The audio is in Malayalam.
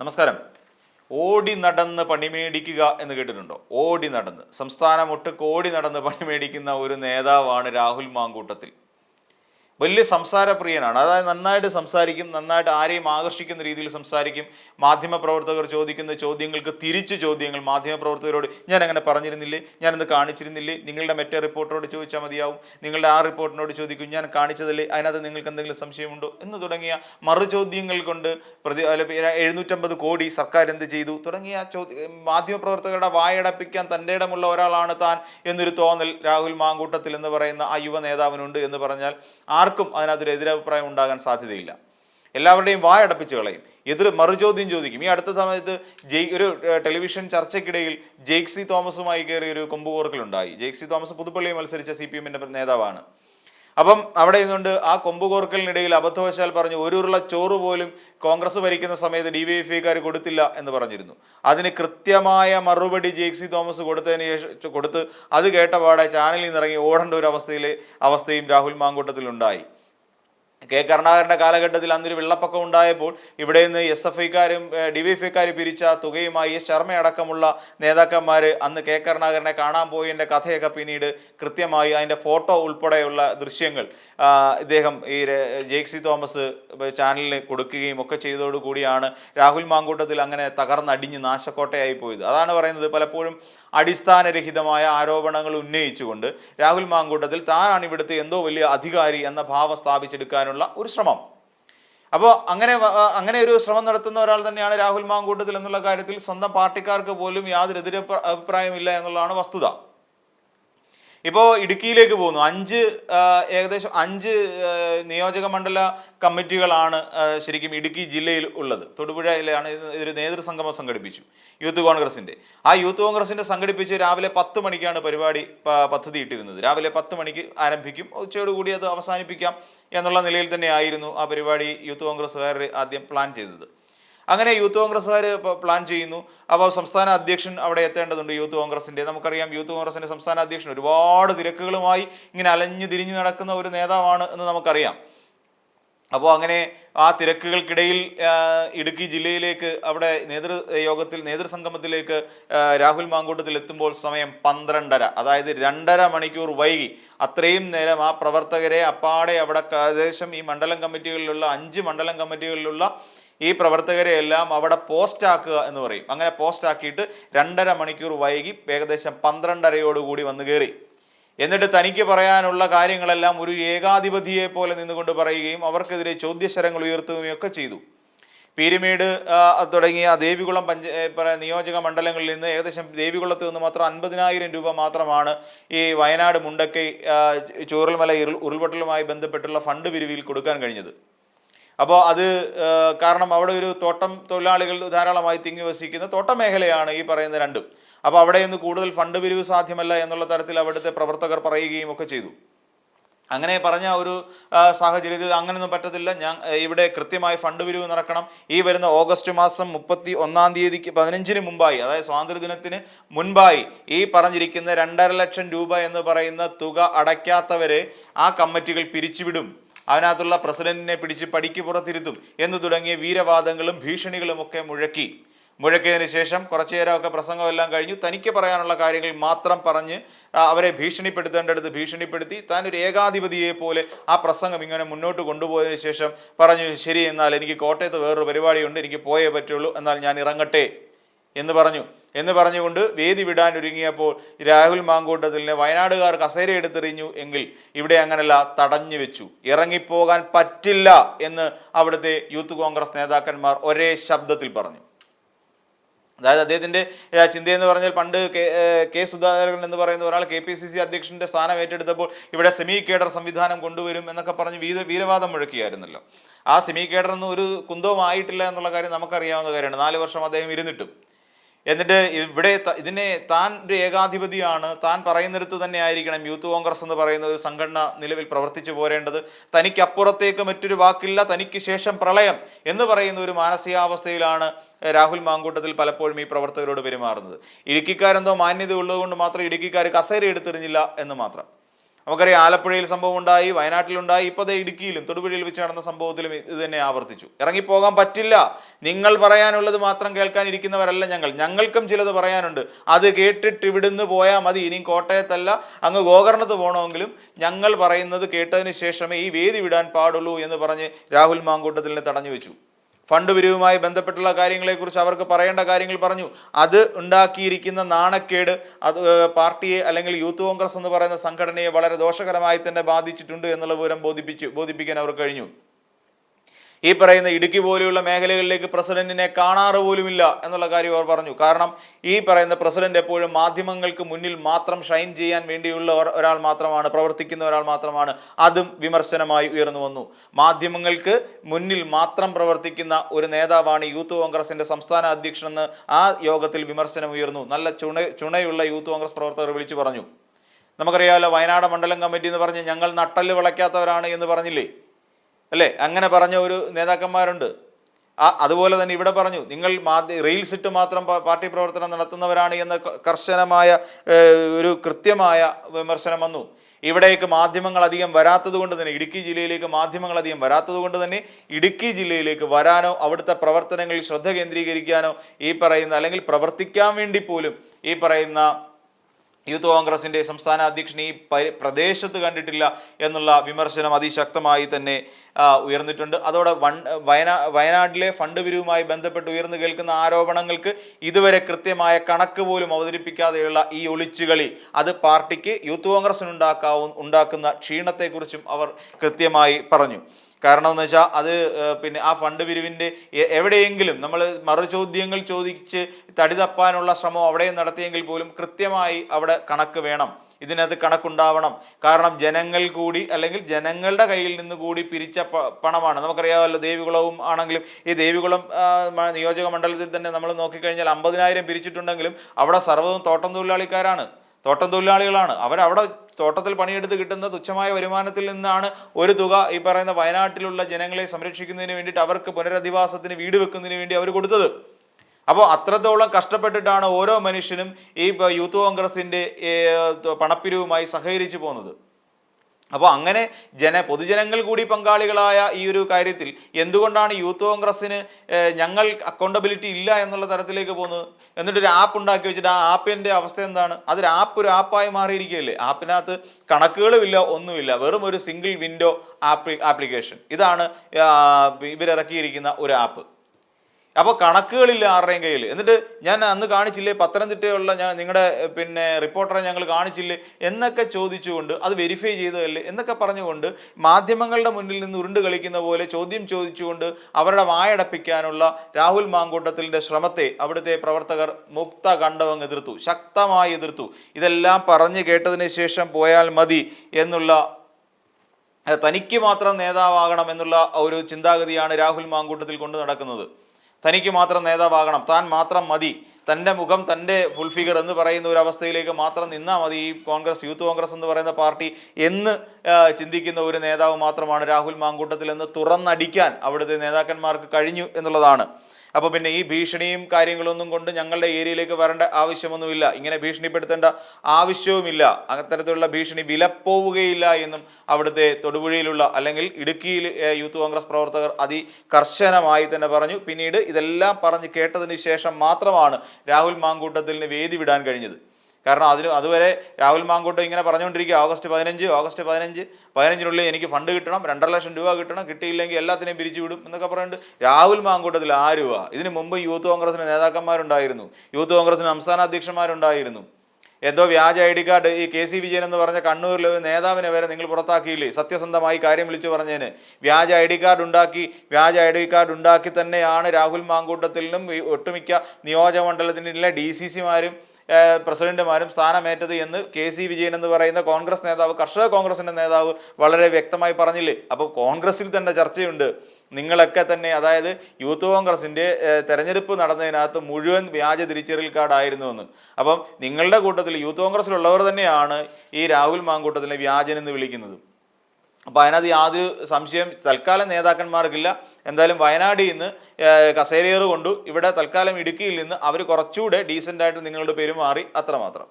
നമസ്കാരം. ഓടി നടന്ന് പണിമേടിക്കുക എന്ന് കേട്ടിട്ടുണ്ടോ? ഓടി നടന്ന്. സംസ്ഥാനം ഒട്ടുക്ക് ഓടി നടന്ന് പണിമേടിക്കുന്ന ഒരു നേതാവാണ് രാഹുൽ മാങ്കൂട്ടത്തിൽ. വലിയ സംസാരപ്രിയനാണ്. അതായത് നന്നായിട്ട് സംസാരിക്കും നന്നായിട്ട് ആരെയും ആകർഷിക്കുന്ന രീതിയിൽ സംസാരിക്കും. മാധ്യമപ്രവർത്തകർ ചോദിക്കുന്ന ചോദ്യങ്ങൾക്ക് തിരിച്ചു ചോദ്യങ്ങൾ മാധ്യമപ്രവർത്തകരോട് ഞാൻ അങ്ങനെ പറഞ്ഞിരുന്നില്ലേ? ഞാനത് കാണിച്ചിരുന്നില്ലേ? നിങ്ങളുടെ മറ്റേ റിപ്പോർട്ടറോട് ചോദിച്ചാൽ മതിയാവും. നിങ്ങളുടെ ആ റിപ്പോർട്ടിനോട് ചോദിക്കും ഞാൻ കാണിച്ചതല്ലേ? അതിനകത്ത് നിങ്ങൾക്ക് എന്തെങ്കിലും സംശയമുണ്ടോ? എന്ന് തുടങ്ങിയ മറു ചോദ്യങ്ങൾ കൊണ്ട് പ്രതി എഴുന്നൂറ്റമ്പത് കോടി സർക്കാർ എന്ത് ചെയ്തു? തുടങ്ങിയ ചോദ്യ മാധ്യമപ്രവർത്തകരുടെ വായടപ്പിക്കാൻ തന്റെ ഇടമുള്ള ഒരാളാണ് താൻ എന്നൊരു തോന്നൽ രാഹുൽ മാങ്കൂട്ടത്തിൽ എന്ന് പറയുന്ന ആ യുവ നേതാവിനുണ്ട് എന്ന് പറഞ്ഞാൽ ആർക്കും അതിനകത്തൊരു എതിരഭിപ്രായം ഉണ്ടാകാൻ സാധ്യതയില്ല. എല്ലാവരുടെയും വായടപ്പിച്ച് കളയും. എതിർ മറുചോദ്യം ചോദിക്കും. ഈ അടുത്ത സമയത്ത് ജെയ് ഒരു ടെലിവിഷൻ ചർച്ചയ്ക്കിടയിൽ ജെയ്ക്സി തോമസുമായി കയറിയ ഒരു കൊമ്പുകോർക്കലുണ്ടായി. ജെയ്ക്സി തോമസ് പുതുപ്പള്ളിയിൽ മത്സരിച്ച സി പി എമ്മിന്റെ നേതാവാണ്. അപ്പം അവിടെ നിന്നുകൊണ്ട് ആ കൊമ്പുകോർക്കലിനിടയിൽ അബദ്ധവശാൽ പറഞ്ഞു ഒരു ഉരുള ചോറ് പോലും കോൺഗ്രസ് ഭരിക്കുന്ന സമയത്ത് ഡി വൈ എഫ് ഐക്കാർ കൊടുത്തില്ല എന്ന് പറഞ്ഞിരുന്നു. അതിന് കൃത്യമായ മറുപടി ജെ സി തോമസ് കൊടുത്തതിന് ശേഷം കൊടുത്ത് അത് കേട്ടപാടെ ചാനലിൽ നിന്ന് ഇറങ്ങി ഓടേണ്ട ഒരു അവസ്ഥയിലെ അവസ്ഥയും രാഹുൽ മാങ്കൂട്ടത്തിൽ ഉണ്ടായി കെ. കരുണാകരന്റെ കാലഘട്ടത്തിൽ അന്നൊരു വെള്ളപ്പൊക്കം ഉണ്ടായപ്പോൾ ഇവിടെ നിന്ന് എസ് എഫ് ഐക്കാരും ഡി വൈ എഫ് ഐക്കാരും പിരിച്ച തുകയുമായി ശർമ്മ അടക്കമുള്ള നേതാക്കന്മാർ അന്ന് കെ. കരുണാകരനെ കാണാൻ പോയതിന്റെ കഥയൊക്കെ പിന്നീട് കൃത്യമായി അതിന്റെ ഫോട്ടോ ഉൾപ്പെടെയുള്ള ദൃശ്യങ്ങൾ ഇദ്ദേഹം ഈ ജെയ്ക്സി തോമസ് ചാനലിന് കൊടുക്കുകയും ഒക്കെ ചെയ്തതോടുകൂടിയാണ് രാഹുൽ മാങ്കൂട്ടത്തിൽ അങ്ങനെ തകർന്നടിഞ്ഞ് നാശക്കോട്ടയായി പോയത്. അതാണ് പറയുന്നത്. പലപ്പോഴും അടിസ്ഥാനരഹിതമായ ആരോപണങ്ങൾ ഉന്നയിച്ചുകൊണ്ട് രാഹുൽ മാങ്കൂട്ടത്തിൽ താനാണ് ഇവിടുത്തെ എന്തോ വലിയ അധികാരി എന്ന ഭാവം സ്ഥാപിച്ചെടുക്കാനുള്ള ഒരു ശ്രമം. അപ്പോൾ അങ്ങനെ അങ്ങനെ ഒരു ശ്രമം നടത്തുന്ന ഒരാൾ തന്നെയാണ് രാഹുൽ മാങ്കൂട്ടത്തിൽ എന്നുള്ള കാര്യത്തിൽ സ്വന്തം പാർട്ടിക്കാർക്ക് പോലും യാതൊരു എതിരെ അഭിപ്രായമില്ല എന്നുള്ളതാണ് വസ്തുത. ഇപ്പോൾ ഇടുക്കിയിലേക്ക് പോകുന്നു. അഞ്ച് ഏകദേശം അഞ്ച് നിയോജക മണ്ഡല കമ്മിറ്റികളാണ് ശരിക്കും ഇടുക്കി ജില്ലയിൽ ഉള്ളത്. തൊടുപുഴയിലാണ് ഒരു നേതൃസംഗമം സംഘടിപ്പിച്ചു യൂത്ത് കോൺഗ്രസിന്റെ. ആ യൂത്ത് കോൺഗ്രസിന്റെ സംഘടിപ്പിച്ച് രാവിലെ പത്ത് മണിക്കാണ് പരിപാടി പദ്ധതി ഇട്ടിരുന്നത്. രാവിലെ പത്ത് മണിക്ക് ആരംഭിക്കും. ഉച്ചയോടുകൂടി അത് അവസാനിപ്പിക്കാം എന്നുള്ള നിലയിൽ തന്നെ ആയിരുന്നു ആ പരിപാടി യൂത്ത് കോൺഗ്രസ്സുകാർ ആദ്യം പ്ലാൻ ചെയ്തത്. അങ്ങനെ യൂത്ത് കോൺഗ്രസ്സുകാർ പ്ലാൻ ചെയ്യുന്നു. അപ്പോൾ സംസ്ഥാന അധ്യക്ഷൻ അവിടെ എത്തേണ്ടതുണ്ട് യൂത്ത് കോൺഗ്രസിന്റെ നമുക്കറിയാം യൂത്ത് കോൺഗ്രസിന്റെ സംസ്ഥാന അധ്യക്ഷൻ ഒരുപാട് തിരക്കുകളുമായി ഇങ്ങനെ അലഞ്ഞു തിരിഞ്ഞു നടക്കുന്ന ഒരു നേതാവാണ് എന്ന് നമുക്കറിയാം. അപ്പോൾ അങ്ങനെ ആ തിരക്കുകൾക്കിടയിൽ ഇടുക്കി ജില്ലയിലേക്ക് അവിടെ നേതൃ യോഗത്തിൽ നേതൃസംഗമത്തിലേക്ക് രാഹുൽ മാങ്കൂട്ടത്തിൽ എത്തുമ്പോൾ സമയം പന്ത്രണ്ടര. അതായത് രണ്ടര മണിക്കൂർ വൈകി. അത്രയും നേരം ആ പ്രവർത്തകരെ അപ്പാടെ അവിടെ ഏകദേശം ഈ മണ്ഡലം കമ്മിറ്റികളിലുള്ള അഞ്ച് മണ്ഡലം കമ്മിറ്റികളിലുള്ള ഈ പ്രവർത്തകരെ എല്ലാം അവിടെ പോസ്റ്റ് ആക്കുക എന്ന് പറയും. അങ്ങനെ പോസ്റ്റ് ആക്കിയിട്ട് രണ്ടര മണിക്കൂർ വൈകി ഏകദേശം പന്ത്രണ്ടരയോടുകൂടി വന്ന് കയറി. എന്നിട്ട് തനിക്ക് പറയാനുള്ള കാര്യങ്ങളെല്ലാം ഒരു ഏകാധിപതിയെ പോലെ നിന്നുകൊണ്ട് പറയുകയും അവർക്കെതിരെ ചോദ്യശരങ്ങൾ ഉയർത്തുകയും ഒക്കെ ചെയ്തു. പീരുമേട് തുടങ്ങിയ ദേവികുളം പഞ്ച നിയോജക മണ്ഡലങ്ങളിൽ നിന്ന് ഏകദേശം ദേവികുളത്ത് നിന്ന് മാത്രം അൻപതിനായിരം രൂപ മാത്രമാണ് ഈ വയനാട് മുണ്ടക്കൈ ചൂരൽമല ഉരുൾപൊട്ടലുമായി ബന്ധപ്പെട്ടുള്ള ഫണ്ട് പിരിവിൽ കൊടുക്കാൻ കഴിഞ്ഞത്. അപ്പോൾ അത് കാരണം അവിടെ ഒരു തോട്ടം തൊഴിലാളികൾ ധാരാളമായി തിങ്ങി വസിക്കുന്ന തോട്ടം മേഖലയാണ് ഈ പറയുന്ന രണ്ടും. അപ്പോൾ അവിടെ നിന്ന് കൂടുതൽ ഫണ്ട് പിരിവ് സാധ്യമല്ല എന്നുള്ള തരത്തിൽ അവിടുത്തെ പ്രവർത്തകർ പറയുകയും ഒക്കെ ചെയ്തു. അങ്ങനെ പറഞ്ഞ ഒരു സാഹചര്യത്തിൽ അങ്ങനെയൊന്നും പറ്റത്തില്ല. ഞാൻ ഇവിടെ കൃത്യമായി ഫണ്ട് പിരിവ് നടക്കണം. ഈ വരുന്ന ഓഗസ്റ്റ് മാസം മുപ്പത്തി ഒന്നാം തീയതിക്ക് പതിനഞ്ചിന് മുമ്പായി അതായത് സ്വാതന്ത്ര്യദിനത്തിന് മുൻപായി ഈ പറഞ്ഞിരിക്കുന്ന രണ്ടര ലക്ഷം രൂപ എന്ന് പറയുന്ന തുക അടയ്ക്കാത്തവരെ ആ കമ്മിറ്റികൾ പിരിച്ചുവിടും. അതിനകത്തുള്ള പ്രസിഡന്റിനെ പിടിച്ച് പടിക്ക് പുറത്തിരുത്തും എന്ന് തുടങ്ങിയ വീരവാദങ്ങളും ഭീഷണികളും ഒക്കെ മുഴക്കി. മുഴക്കിയതിന് ശേഷം കുറച്ചു നേരമൊക്കെ പ്രസംഗമെല്ലാം കഴിഞ്ഞു. തനിക്ക് പറയാനുള്ള കാര്യങ്ങൾ മാത്രം പറഞ്ഞ് അവരെ ഭീഷണിപ്പെടുത്തേണ്ടടുത്ത് ഭീഷണിപ്പെടുത്തി. താൻ ഒരു ഏകാധിപതിയെ പോലെ ആ പ്രസംഗം ഇങ്ങനെ മുന്നോട്ട് കൊണ്ടുപോയതിനു ശേഷം പറഞ്ഞു ശരി എന്നാൽ എനിക്ക് കോട്ടയത്ത് വേറൊരു പരിപാടിയുണ്ട്. എനിക്ക് പോയേ പറ്റുള്ളൂ. എന്നാൽ ഞാൻ ഇറങ്ങട്ടെ എന്ന് പറഞ്ഞു. എന്ന് പറഞ്ഞുകൊണ്ട് വേദി വിടാൻ ഒരുങ്ങിയപ്പോൾ രാഹുൽ മാങ്കൂട്ടത്തിലിനെ വയനാടുകാർ കസേര എടുത്തെറിഞ്ഞു എങ്കിൽ ഇവിടെ അങ്ങനല്ല തടഞ്ഞു വെച്ചു. ഇറങ്ങിപ്പോകാൻ പറ്റില്ല എന്ന് അവിടുത്തെ യൂത്ത് കോൺഗ്രസ് നേതാക്കന്മാർ ഒരേ ശബ്ദത്തിൽ പറഞ്ഞു. അതായത് അദ്ദേഹത്തിന്റെ ഏഹ്, ചിന്തയെന്ന് പറഞ്ഞാൽ പണ്ട് കെ കെ സുധാകരൻ എന്ന് പറയുന്ന ഒരാൾ കെ പി സി സി അധ്യക്ഷന്റെ സ്ഥാനം ഏറ്റെടുത്തപ്പോൾ ഇവിടെ സെമി കേഡർ സംവിധാനം കൊണ്ടുവരും എന്നൊക്കെ പറഞ്ഞ് വീര വീരവാദം മുഴക്കിയായിരുന്നല്ലോ. ആ സെമി കേഡർ ഒന്നും ഒരു കുന്തവും ആയിട്ടില്ല എന്നുള്ള കാര്യം നമുക്കറിയാവുന്ന കാര്യമാണ്. നാല് വർഷം അദ്ദേഹം ഇരുന്നിട്ടും. എന്നിട്ട് ഇവിടെ ഇതിനെ താൻ ഒരു ഏകാധിപതിയാണ് താൻ പറയുന്നിടത്ത് തന്നെ ആയിരിക്കണം യൂത്ത് കോൺഗ്രസ് എന്ന് പറയുന്ന ഒരു സംഘടന നിലവിൽ പ്രവർത്തിച്ചു പോരേണ്ടത്. തനിക്ക് അപ്പുറത്തേക്ക് മറ്റൊരു വാക്കില്ല തനിക്ക് ശേഷം പ്രളയം എന്ന് പറയുന്ന ഒരു മാനസികാവസ്ഥയിലാണ് രാഹുൽ മാങ്കൂട്ടത്തിൽ പലപ്പോഴും ഈ പ്രവർത്തകരോട് പെരുമാറുന്നത്. ഇടുക്കിക്കാരെന്തോ മാന്യത ഉള്ളതുകൊണ്ട് മാത്രം ഇടുക്കിക്കാർ കസേര എടുത്തെറിഞ്ഞില്ല എന്ന് മാത്രം. നമുക്കറിയാം ആലപ്പുഴയിൽ സംഭവം ഉണ്ടായി വയനാട്ടിലുണ്ടായി ഇപ്പോൾ ഇടുക്കിയിലും തൊടുപുഴയിൽ വെച്ച് നടന്ന സംഭവത്തിലും ഇത് തന്നെ ആവർത്തിച്ചു. ഇറങ്ങിപ്പോകാൻ പറ്റില്ല നിങ്ങൾ പറയാനുള്ളത് മാത്രം കേൾക്കാനിരിക്കുന്നവരല്ല ഞങ്ങൾ. ഞങ്ങൾക്കും ചിലത് പറയാനുണ്ട്. അത് കേട്ടിട്ട് ഇവിടുന്ന് പോയാൽ മതി. ഇനിയും കോട്ടയത്തല്ല അങ്ങ് ഗോകർണത്ത് പോകണമെങ്കിലും ഞങ്ങൾ പറയുന്നത് കേട്ടതിന് ശേഷമേ ഈ വേദി വിടാൻ പാടുള്ളൂ എന്ന് പറഞ്ഞ് രാഹുൽ മാങ്കൂട്ടത്തിലിനെ തടഞ്ഞു വെച്ചു. ഫണ്ട് പിരിവുമായി ബന്ധപ്പെട്ടുള്ള കാര്യങ്ങളെക്കുറിച്ച് അവർക്ക് പറയേണ്ട കാര്യങ്ങൾ പറഞ്ഞു. അത് ഉണ്ടാക്കിയിരിക്കുന്ന നാണക്കേട് അത് പാർട്ടിയെ അല്ലെങ്കിൽ യൂത്ത് കോൺഗ്രസ് എന്ന് പറയുന്ന സംഘടനയെ വളരെ ദോഷകരമായി തന്നെ ബാധിച്ചിട്ടുണ്ട് എന്നുള്ള വിവരം ബോധിപ്പിച്ചു ബോധിപ്പിക്കാൻ അവർ കഴിഞ്ഞു. ഈ പറയുന്ന ഇടുക്കി പോലെയുള്ള മേഖലകളിലേക്ക് പ്രസിഡന്റിനെ കാണാറ് പോലുമില്ല എന്നുള്ള കാര്യം അവർ പറഞ്ഞു. കാരണം ഈ പറയുന്ന പ്രസിഡന്റ് എപ്പോഴും മാധ്യമങ്ങൾക്ക് മുന്നിൽ മാത്രം ഷൈൻ ചെയ്യാൻ വേണ്ടിയുള്ള ഒരാൾ മാത്രമാണ് പ്രവർത്തിക്കുന്ന ഒരാൾ മാത്രമാണ്. അതും വിമർശനമായി ഉയർന്നു വന്നു. മാധ്യമങ്ങൾക്ക് മുന്നിൽ മാത്രം പ്രവർത്തിക്കുന്ന ഒരു നേതാവാണ് യൂത്ത് കോൺഗ്രസിന്റെ സംസ്ഥാന അധ്യക്ഷനെന്ന് ആ യോഗത്തിൽ വിമർശനം ഉയർന്നു. നല്ല ചുണ ചുണയുള്ള യൂത്ത് കോൺഗ്രസ് പ്രവർത്തകർ വിളിച്ചു പറഞ്ഞു. നമുക്കറിയാമല്ലോ വയനാട് മണ്ഡലം കമ്മിറ്റി എന്ന് പറഞ്ഞ് ഞങ്ങൾ നട്ടൽ വിളയ്ക്കാത്തവരാണ് എന്ന് പറഞ്ഞില്ലേ? അല്ലേ? അങ്ങനെ പറഞ്ഞ ഒരു നേതാക്കന്മാരുണ്ട്. ആ അതുപോലെ തന്നെ ഇവിടെ പറഞ്ഞു നിങ്ങൾ റീൽസ് ഇട്ട് മാത്രം പാർട്ടി പ്രവർത്തനം നടത്തുന്നവരാണ് എന്ന കർശനമായ ഒരു കൃത്യമായ വിമർശനം വന്നു. ഇവിടേക്ക് മാധ്യമങ്ങൾ അധികം വരാത്തത് കൊണ്ട് തന്നെ ഇടുക്കി ജില്ലയിലേക്ക് മാധ്യമങ്ങൾ അധികം വരാത്തത് കൊണ്ട് തന്നെ ഇടുക്കി ജില്ലയിലേക്ക് വരാനോ അവിടുത്തെ പ്രവർത്തനങ്ങളിൽ ശ്രദ്ധ കേന്ദ്രീകരിക്കാനോ ഈ പറയുന്ന അല്ലെങ്കിൽ പ്രവർത്തിക്കാൻ വേണ്ടി പോലും ഈ പറയുന്ന യൂത്ത് കോൺഗ്രസിന്റെ സംസ്ഥാന അധ്യക്ഷൻ ഈ പ്രദേശത്ത് കണ്ടിട്ടില്ല എന്നുള്ള വിമർശനം അതിശക്തമായി തന്നെ ഉയർന്നിട്ടുണ്ട്. അതോടെ വൺ വയനാ വയനാട്ടിലെ ഫണ്ട് പിരിവുമായി ബന്ധപ്പെട്ട് ഉയർന്നു കേൾക്കുന്ന ആരോപണങ്ങൾക്ക് ഇതുവരെ കൃത്യമായ കണക്ക് പോലും അവതരിപ്പിക്കാതെയുള്ള ഈ ഒളിച്ചുകളി അത് പാർട്ടിക്ക് യൂത്ത് കോൺഗ്രസിനുണ്ടാക്കാവും ഉണ്ടാക്കുന്ന ക്ഷീണത്തെക്കുറിച്ചും അവർ കൃത്യമായി പറഞ്ഞു. കാരണം എന്ന് വെച്ചാൽ അത് പിന്നെ ആ ഫണ്ട് പിരിവിന്റെ എവിടെയെങ്കിലും നമ്മൾ മറുചോദ്യങ്ങൾ ചോദിച്ച് തടി തപ്പാനുള്ള ശ്രമം അവിടെയും നടത്തിയെങ്കിൽ പോലും കൃത്യമായി അവിടെ കണക്ക് വേണം. ഇതിനകത്ത് കണക്കുണ്ടാവണം. കാരണം ജനങ്ങൾ കൂടി അല്ലെങ്കിൽ ജനങ്ങളുടെ കയ്യിൽ നിന്ന് കൂടി പിരിച്ച പണമാണ്. നമുക്കറിയാമല്ലോ ദേവികുളവും ആണെങ്കിലും ഈ ദേവികുളം നിയോജക മണ്ഡലത്തിൽ തന്നെ നമ്മൾ നോക്കിക്കഴിഞ്ഞാൽ അമ്പതിനായിരം പിരിച്ചിട്ടുണ്ടെങ്കിലും അവിടെ സർവതും തോട്ടം തൊഴിലാളിക്കാരാണ്. തോട്ടം തൊഴിലാളികളാണ്. അവരവിടെ തോട്ടത്തിൽ പണിയെടുത്ത് കിട്ടുന്ന തുച്ഛമായ വരുമാനത്തിൽ നിന്നാണ് ഒരു തുക ഈ പറയുന്ന വയനാട്ടിലുള്ള ജനങ്ങളെ സംരക്ഷിക്കുന്നതിന് വേണ്ടിയിട്ട് അവർക്ക് പുനരധിവാസത്തിന് വീട് വെക്കുന്നതിന് വേണ്ടി അവർ കൊടുത്തത്. അപ്പോൾ അത്രത്തോളം കഷ്ടപ്പെട്ടിട്ടാണ് ഓരോ മനുഷ്യനും ഈ യൂത്ത് കോൺഗ്രസിന്റെ പണപ്പിരിവുമായി സഹകരിച്ചു പോകുന്നത്. അപ്പോൾ അങ്ങനെ ജന പൊതുജനങ്ങൾ കൂടി പങ്കാളികളായ ഈ ഒരു കാര്യത്തിൽ എന്തുകൊണ്ടാണ് യൂത്ത് കോൺഗ്രസ്സിന് ഞങ്ങൾ അക്കൗണ്ടബിലിറ്റി ഇല്ല എന്നുള്ള തരത്തിലേക്ക് പോകുന്നത്? എന്നിട്ട് ഒരു ആപ്പ് ഉണ്ടാക്കി വെച്ചിട്ട് ആ ആപ്പിന്റെ അവസ്ഥ എന്താണ്? അതൊരു ആപ്പ് ഒരു ആപ്പായി മാറിയിരിക്കുകയല്ലേ? ആപ്പിനകത്ത് കണക്കുകളുമില്ല ഒന്നുമില്ല. വെറും ഒരു സിംഗിൾ വിൻഡോ ആപ്ലി ആപ്ലിക്കേഷൻ ഇതാണ് ഇവരിറക്കിയിരിക്കുന്ന ഒരു ആപ്പ് അപ്പോൾ കണക്കുകളില്ല ആരുടെയും കയ്യിൽ എന്നിട്ട് ഞാൻ അന്ന് കാണിച്ചില്ലേ പത്തനംതിട്ടയുള്ള ഞാൻ നിങ്ങളുടെ പിന്നെ റിപ്പോർട്ടറെ ഞങ്ങൾ കാണിച്ചില്ലേ എന്നൊക്കെ ചോദിച്ചുകൊണ്ട് അത് വെരിഫൈ ചെയ്തതല്ലേ എന്നൊക്കെ പറഞ്ഞുകൊണ്ട് മാധ്യമങ്ങളുടെ മുന്നിൽ നിന്ന് ഉരുണ്ട് കളിക്കുന്ന പോലെ ചോദ്യം ചോദിച്ചുകൊണ്ട് അവരുടെ വായടപ്പിക്കാനുള്ള രാഹുൽ മാങ്കൂട്ടത്തിന്റെ ശ്രമത്തെ അവിടുത്തെ പ്രവർത്തകർ മുക്ത കണ്ടവങ് എതിർത്തു ശക്തമായി എതിർത്തു. ഇതെല്ലാം പറഞ്ഞു കേട്ടതിന് ശേഷം പോയാൽ മതി എന്നുള്ള തനിക്ക് മാത്രം നേതാവാകണം എന്നുള്ള ഒരു ചിന്താഗതിയാണ് രാഹുൽ മാങ്കൂട്ടത്തിൽ കൊണ്ട് നടക്കുന്നത്. തനിക്ക് മാത്രം നേതാവാകണം. താൻ മാത്രം മതി. തന്റെ മുഖം തന്റെ ഫുൾ ഫിഗർ എന്ന് പറയുന്ന ഒരു അവസ്ഥയിലേക്ക് മാത്രം നിന്നാൽ മതി. ഈ കോൺഗ്രസ് യൂത്ത് കോൺഗ്രസ് എന്ന് പറയുന്ന പാർട്ടി എന്ന് ചിന്തിക്കുന്ന ഒരു നേതാവ് മാത്രമാണ് രാഹുൽ മാങ്കൂട്ടത്തിൽ എന്ന് തുറന്നടിക്കാൻ അവിടുത്തെ നേതാക്കന്മാർക്ക് കഴിഞ്ഞു എന്നുള്ളതാണ്. അപ്പോൾ പിന്നെ ഈ ഭീഷണിയും കാര്യങ്ങളൊന്നും കൊണ്ട് ഞങ്ങളുടെ ഏരിയയിലേക്ക് വരേണ്ട ആവശ്യമൊന്നുമില്ല. ഇങ്ങനെ ഭീഷണിപ്പെടുത്തേണ്ട ആവശ്യവുമില്ല. അത്തരത്തിലുള്ള ഭീഷണി വിലപ്പോവുകയില്ല എന്നും അവിടുത്തെ തൊടുപുഴയിലുള്ള അല്ലെങ്കിൽ ഇടുക്കിയിൽ യൂത്ത് കോൺഗ്രസ് പ്രവർത്തകർ അതികർശനമായി തന്നെ പറഞ്ഞു. പിന്നീട് ഇതെല്ലാം പറഞ്ഞ് കേട്ടതിന് ശേഷം മാത്രമാണ് രാഹുൽ മാങ്കൂട്ടത്തിൽ വേദി വിടാൻ കഴിഞ്ഞത്. കാരണം അതിന് അതുവരെ രാഹുൽ മാങ്കോട്ട് ഇങ്ങനെ പറഞ്ഞുകൊണ്ടിരിക്കുക ഓഗസ്റ്റ് പതിനഞ്ച് ഓഗസ്റ്റ് പതിനഞ്ച് പതിനഞ്ചിനുള്ളിൽ എനിക്ക് ഫണ്ട് കിട്ടണം രണ്ടര ലക്ഷം രൂപ കിട്ടണം കിട്ടിയില്ലെങ്കിൽ എല്ലാത്തിനെയും പിരിച്ചു വിടും എന്നൊക്കെ പറഞ്ഞിട്ട് രാഹുൽ മാങ്കൂട്ടത്തിൽ ആ രൂപ. ഇതിന് മുമ്പ് യൂത്ത് കോൺഗ്രസിന് നേതാക്കന്മാരുണ്ടായിരുന്നു. യൂത്ത് കോൺഗ്രസിന് സംസ്ഥാന അധ്യക്ഷന്മാരുണ്ടായിരുന്നു. എന്തോ വ്യാജ ഐ ഡി കാർഡ് ഈ കെ സി വിജയൻ എന്ന് പറഞ്ഞ കണ്ണൂരിലെ ഒരു നേതാവിനെ വരെ നിങ്ങൾ പുറത്താക്കിയില്ലേ? സത്യസന്ധമായി കാര്യം വിളിച്ചു പറഞ്ഞതിന് വ്യാജ ഐ ഡി കാർഡ് ഉണ്ടാക്കി വ്യാജ ഐ ഡി കാർഡ് ഉണ്ടാക്കി തന്നെയാണ് രാഹുൽ മാങ്കൂട്ടത്തിലും ഒട്ടുമിക്ക നിയോജകമണ്ഡലത്തിലെ ഡി സി സിമാരും പ്രസിഡന്റുമാരും സ്ഥാനമേറ്റത് എന്ന് കെ സി വിജയൻ എന്ന് പറയുന്ന കോൺഗ്രസ് നേതാവ് കർഷക കോൺഗ്രസിന്റെ നേതാവ് വളരെ വ്യക്തമായി പറഞ്ഞില്ലേ? അപ്പോൾ കോൺഗ്രസിൽ തന്നെ ചർച്ചയുണ്ട്. നിങ്ങളൊക്കെ തന്നെ അതായത് യൂത്ത് കോൺഗ്രസിന്റെ തെരഞ്ഞെടുപ്പ് നടന്നതിനകത്ത് മുഴുവൻ വ്യാജ തിരിച്ചറിയൽ കാർഡായിരുന്നു എന്ന്. അപ്പം നിങ്ങളുടെ കൂട്ടത്തിൽ യൂത്ത് കോൺഗ്രസിലുള്ളവർ തന്നെയാണ് ഈ രാഹുൽ മാങ്കൂട്ടത്തിനെ വ്യാജൻ എന്ന് വിളിക്കുന്നത്. അപ്പോൾ അതിനകത്ത് യാതൊരു സംശയം തൽക്കാലം നേതാക്കന്മാർക്കില്ല. എന്തായാലും വയനാടിൽ നിന്ന് ഏഹ്, കസേരയേറ് കൊണ്ടു ഇവിടെ തൽക്കാലം ഇടുക്കിയിൽ നിന്ന് അവർ കുറച്ചുകൂടെ ഡീസന്റായിട്ട് നിങ്ങളുടെ പേര് മാറി അത്രമാത്രം.